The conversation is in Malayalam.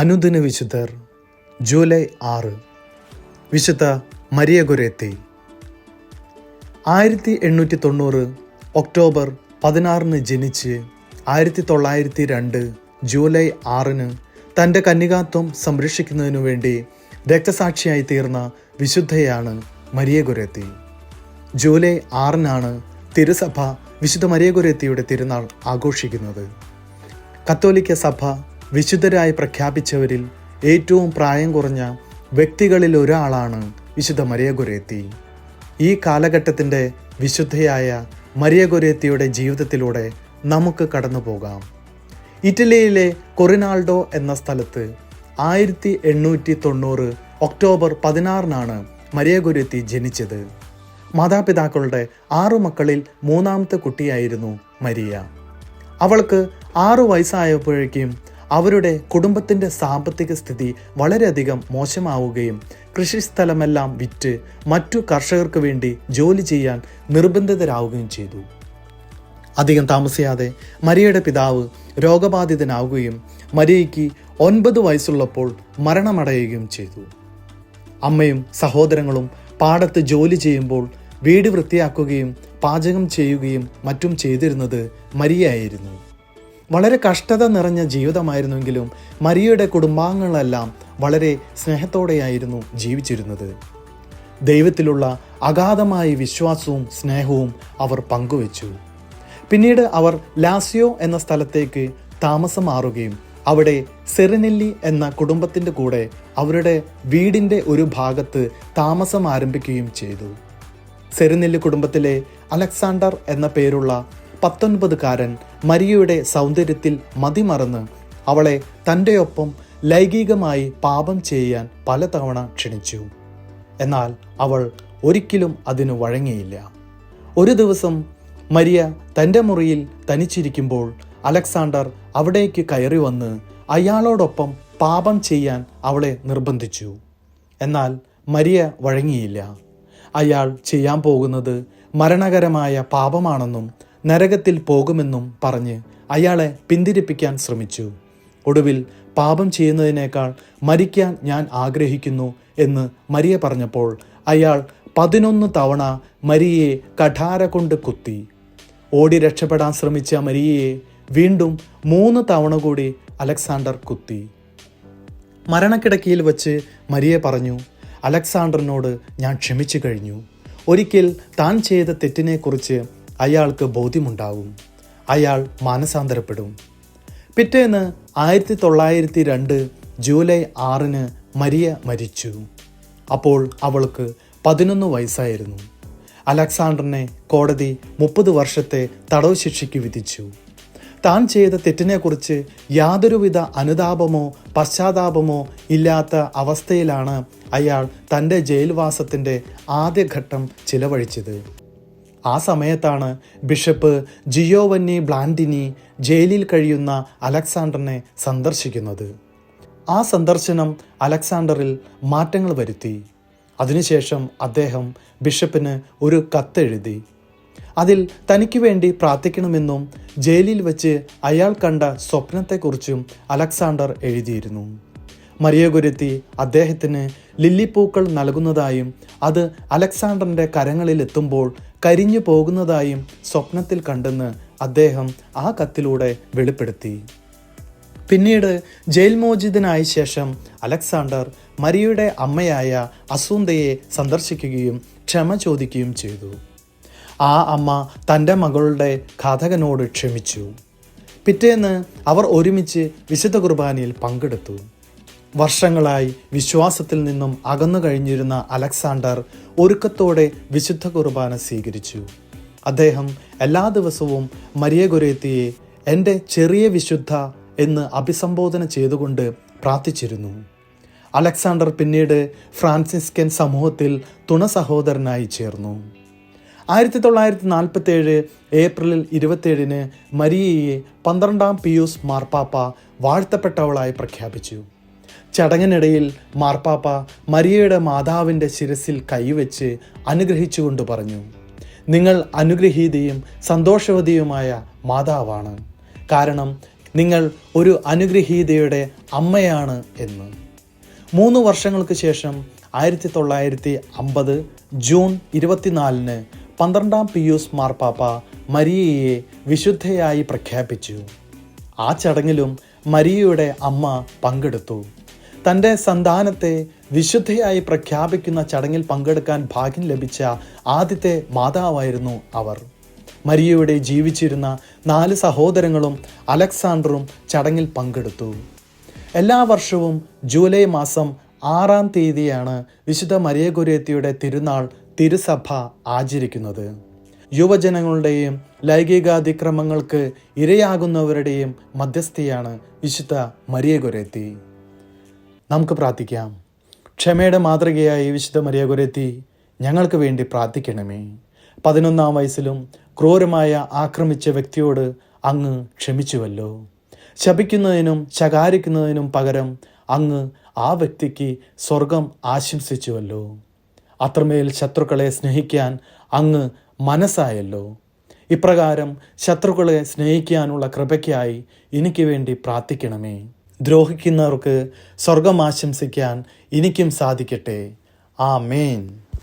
അനുദിന വിശുദ്ധർ ജൂലൈ ആറ്. വിശുദ്ധ മരിയ ഗുരേത്തി. ആയിരത്തി എണ്ണൂറ്റി തൊണ്ണൂറ് ഒക്ടോബർ പതിനാറിന് ജനിച്ച് ആയിരത്തി തൊള്ളായിരത്തി രണ്ട് ജൂലൈ ആറിന് തന്റെ കന്യകാത്വം സംരക്ഷിക്കുന്നതിനു വേണ്ടി രക്തസാക്ഷിയായി തീർന്ന വിശുദ്ധയാണ് മരിയ ഗുരേത്തി. ജൂലൈ ആറിനാണ് തിരുസഭ വിശുദ്ധ മരിയ ഗുരേത്തിയുടെ തിരുനാൾ ആഘോഷിക്കുന്നത്. കത്തോലിക്ക സഭ വിശുദ്ധരായി പ്രഖ്യാപിച്ചവരിൽ ഏറ്റവും പ്രായം കുറഞ്ഞ വ്യക്തികളിൽ ഒരാളാണ് വിശുദ്ധ മരിയ ഗുരേത്തി. ഈ കാലഘട്ടത്തിന്റെ വിശുദ്ധയായ മരിയ ഗുരേത്തിയുടെ ജീവിതത്തിലൂടെ നമുക്ക് കടന്നു പോകാം. ഇറ്റലിയിലെ കൊറിനാൾഡോ എന്ന സ്ഥലത്ത് ആയിരത്തി എണ്ണൂറ്റി തൊണ്ണൂറ് ഒക്ടോബർ പതിനാറിനാണ് മരിയ ഗുരേത്തി ജനിച്ചത്. മാതാപിതാക്കളുടെ ആറു മക്കളിൽ മൂന്നാമത്തെ കുട്ടിയായിരുന്നു മരിയ. അവൾക്ക് ആറു വയസ്സായപ്പോഴേക്കും അവരുടെ കുടുംബത്തിന്റെ സാമ്പത്തിക സ്ഥിതി വളരെയധികം മോശമാവുകയും കൃഷിസ്ഥലമെല്ലാം വിറ്റ് മറ്റു കർഷകർക്ക് വേണ്ടി ജോലി ചെയ്യാൻ നിർബന്ധിതരാവുകയും ചെയ്തു. അധികം താമസിയാതെ മരിയയുടെ പിതാവ് രോഗബാധിതനാവുകയും മരിയയ്ക്ക് ഒൻപത് വയസ്സുള്ളപ്പോൾ മരണമടയുകയും ചെയ്തു. അമ്മയും സഹോദരങ്ങളും പാടത്ത് ജോലി ചെയ്യുമ്പോൾ വീട് വൃത്തിയാക്കുകയും പാചകം ചെയ്യുകയും മറ്റും ചെയ്തിരുന്നത് മരിയായിരുന്നു വളരെ കഷ്ടത നിറഞ്ഞ ജീവിതമായിരുന്നെങ്കിലും മരിയയുടെ കുടുംബാംഗങ്ങളെല്ലാം വളരെ സ്നേഹത്തോടെയായിരുന്നു ജീവിച്ചിരുന്നത്. ദൈവത്തിലുള്ള അഗാധമായ വിശ്വാസവും സ്നേഹവും അവർ പങ്കുവച്ചു. പിന്നീട് അവർ ലാസിയോ എന്ന സ്ഥലത്തേക്ക് താമസം മാറുകയും അവിടെ സെറിനെല്ലി എന്ന കുടുംബത്തിന്റെ കൂടെ അവരുടെ വീടിന്റെ ഒരു ഭാഗത്ത് താമസം ആരംഭിക്കുകയും ചെയ്തു. സെറിനെല്ലി കുടുംബത്തിലെ അലക്സാണ്ടർ എന്ന പേരുള്ള പത്തൊൻപതുകാരൻ മരിയയുടെ സൗന്ദര്യത്തിൽ മതിമറന്ന് അവളെ തന്റെ ഒപ്പം ലൈംഗികമായി പാപം ചെയ്യാൻ പലതവണ ക്ഷണിച്ചു. എന്നാൽ അവൾ ഒരിക്കലും അതിനു വഴങ്ങിയില്ല. ഒരു ദിവസം മരിയ തന്റെ മുറിയിൽ തനിച്ചിരിക്കുമ്പോൾ അലക്സാണ്ടർ അവിടേക്ക് കയറി വന്ന് അയാളോടൊപ്പം പാപം ചെയ്യാൻ അവളെ നിർബന്ധിച്ചു. എന്നാൽ മരിയ വഴങ്ങിയില്ല. അയാൾ ചെയ്യാൻ പോകുന്നത് മരണകരമായ പാപമാണെന്നും നരകത്തിൽ പോകുമെന്നും പറഞ്ഞ് അയാളെ പിന്തിരിപ്പിക്കാൻ ശ്രമിച്ചു. ഒടുവിൽ പാപം ചെയ്യുന്നതിനേക്കാൾ മരിക്കാൻ ഞാൻ ആഗ്രഹിക്കുന്നു എന്ന് മരിയ പറഞ്ഞപ്പോൾ അയാൾ പതിനൊന്ന് തവണ മരിയെ കഠാര കൊണ്ട് കുത്തി. ഓടി രക്ഷപ്പെടാൻ ശ്രമിച്ച മരിയയെ വീണ്ടും മൂന്ന് തവണ കൂടി അലക്സാണ്ടർ കുത്തി. മരണക്കിടക്കിയിൽ വച്ച് മരിയെ പറഞ്ഞു അലക്സാണ്ടറിനോട് ഞാൻ ക്ഷമിച്ചു കഴിഞ്ഞു. ഒരിക്കൽ താൻ ചെയ്ത തെറ്റിനെക്കുറിച്ച് അയാൾക്ക് ബോധ്യമുണ്ടാകും. അയാൾ മാനസാന്തരപ്പെടും. പിറ്റേന്ന് ആയിരത്തി തൊള്ളായിരത്തി രണ്ട് ജൂലൈ ആറിന് മരിയ മരിച്ചു. അപ്പോൾ അവൾക്ക് പതിനൊന്ന് വയസ്സായിരുന്നു. അലക്സാണ്ടറിനെ കോടതി മുപ്പത് വർഷത്തെ തടവ് ശിക്ഷയ്ക്ക് വിധിച്ചു. താൻ ചെയ്ത തെറ്റിനെക്കുറിച്ച് യാതൊരുവിധ അനുതാപമോ പശ്ചാത്താപമോ ഇല്ലാത്ത അവസ്ഥയിലാണ് അയാൾ തന്റെ ജയിൽവാസത്തിന്റെ ആദ്യഘട്ടം ചിലവഴിച്ചത്. ആ സമയത്താണ് ബിഷപ്പ് ജിയോവന്നി ബ്ലാൻഡിനി ജയിലിൽ കഴിയുന്ന അലക്സാണ്ടറിനെ സന്ദർശിക്കുന്നത്. ആ സന്ദർശനം അലക്സാണ്ടറിൽ മാറ്റങ്ങൾ വരുത്തി. അതിനുശേഷം അദ്ദേഹം ബിഷപ്പിന് ഒരു കത്തെഴുതി. അതിൽ തനിക്ക് വേണ്ടി പ്രാർത്ഥിക്കണമെന്നും ജയിലിൽ വെച്ച് അയാൾ കണ്ട സ്വപ്നത്തെക്കുറിച്ചും അലക്സാണ്ടർ എഴുതിയിരുന്നു. മരിയ ഗുരുത്തി അദ്ദേഹത്തിന് ലില്ലിപ്പൂക്കൾ നൽകുന്നതായും അത് അലക്സാണ്ടറിന്റെ കരങ്ങളിൽ എത്തുമ്പോൾ കരിഞ്ഞു പോകുന്നതായും സ്വപ്നത്തിൽ കണ്ടെന്ന് അദ്ദേഹം ആ കത്തിലൂടെ വെളിപ്പെടുത്തി. പിന്നീട് ജയിൽ മോചിതനായ ശേഷം അലക്സാണ്ടർ മരിയുടെ അമ്മയായ അസൂന്തയെ സന്ദർശിക്കുകയും ക്ഷമ ചോദിക്കുകയും ചെയ്തു. ആ അമ്മ തന്റെ മകളുടെ ഘാതകനോട് ക്ഷമിച്ചു. പിറ്റേന്ന് അവർ ഒരുമിച്ച് വിശുദ്ധ കുർബാനയിൽ പങ്കെടുത്തു. വർഷങ്ങളായി വിശ്വാസത്തിൽ നിന്നും അകന്നു കഴിഞ്ഞിരുന്ന അലക്സാണ്ടർ ഒരുക്കത്തോടെ വിശുദ്ധ കുർബാന സ്വീകരിച്ചു. അദ്ദേഹം എല്ലാ ദിവസവും മരിയ ഗുരേത്തിയെ എന്റെ ചെറിയ വിശുദ്ധ എന്ന് അഭിസംബോധന ചെയ്തുകൊണ്ട് പ്രാർത്ഥിച്ചിരുന്നു. അലക്സാണ്ടർ പിന്നീട് ഫ്രാൻസിസ്കൻ സമൂഹത്തിൽ തുണ സഹോദരനായി ചേർന്നു. ആയിരത്തി തൊള്ളായിരത്തി നാൽപ്പത്തി ഏഴ് ഏപ്രിലിൽ ഇരുപത്തേഴിന് മരിയയെ പന്ത്രണ്ടാം പിയൂസ് മാർപ്പാപ്പ വാഴ്ത്തപ്പെട്ടവളായി പ്രഖ്യാപിച്ചു. ചടങ്ങിനിടയിൽ മാർപ്പാപ്പ മരിയയുടെ മാതാവിന്റെ ശിരസിൽ കൈവച്ച് അനുഗ്രഹിച്ചുകൊണ്ട് പറഞ്ഞു നിങ്ങൾ അനുഗ്രഹീതയും സന്തോഷവതിയുമായ മാതാവാണ്. കാരണം നിങ്ങൾ ഒരു അനുഗ്രഹീതയുടെ അമ്മയാണ് എന്ന്. മൂന്ന് വർഷങ്ങൾക്ക് ശേഷം ആയിരത്തി തൊള്ളായിരത്തി അമ്പത് ജൂൺ ഇരുപത്തിനാലിന് പന്ത്രണ്ടാം പിയൂസ് മാർപ്പാപ്പ മരിയയെ വിശുദ്ധയായി പ്രഖ്യാപിച്ചു. ആ ചടങ്ങിലും മരിയയുടെ അമ്മ പങ്കെടുത്തു. തന്റെ സന്താനത്തെ വിശുദ്ധയായി പ്രഖ്യാപിക്കുന്ന ചടങ്ങിൽ പങ്കെടുക്കാൻ ഭാഗ്യം ലഭിച്ച ആദ്യത്തെ മാതാവായിരുന്നു അവർ. മരിയയുടെ ജീവിച്ചിരുന്ന നാല് സഹോദരങ്ങളും അലക്സാണ്ടറും ചടങ്ങിൽ പങ്കെടുത്തു. എല്ലാ വർഷവും ജൂലൈ മാസം ആറാം തീയതിയാണ് വിശുദ്ധ മരിയ ഗുരേത്തിയുടെ തിരുനാൾ തിരുസഭ ആചരിക്കുന്നത്. യുവജനങ്ങളുടെയും ലൈംഗികാതിക്രമങ്ങൾക്ക് ഇരയാകുന്നവരുടെയും മധ്യസ്ഥയാണ് വിശുദ്ധ മരിയ ഗുരേത്തി. നമുക്ക് പ്രാർത്ഥിക്കാം. ക്ഷമയുടെ മാതൃകയായി വിശുദ്ധ മരിയ ഗുരേത്തി ഞങ്ങൾക്ക് വേണ്ടി പ്രാർത്ഥിക്കണമേ. പതിനൊന്നാം വയസ്സിലും ക്രൂരമായ ആക്രമിച്ച വ്യക്തിയോട് അങ്ങ് ക്ഷമിച്ചുവല്ലോ. ശപിക്കുന്നതിനും ശകാരിക്കുന്നതിനും പകരം അങ്ങ് ആ വ്യക്തിക്ക് സ്വർഗം ആശംസിച്ചുവല്ലോ. അത്രമേൽ ശത്രുക്കളെ സ്നേഹിക്കാൻ അങ്ങ് മനസ്സായല്ലോ. ഇപ്രകാരം ശത്രുക്കളെ സ്നേഹിക്കാനുള്ള കൃപയ്ക്കായി എനിക്ക് വേണ്ടി പ്രാർത്ഥിക്കണമേ. ദ്രോഹിക്കുന്നവർക്ക് സ്വർഗം ആശംസിക്കാൻ എനിക്കും സാധിക്കട്ടെ. ആ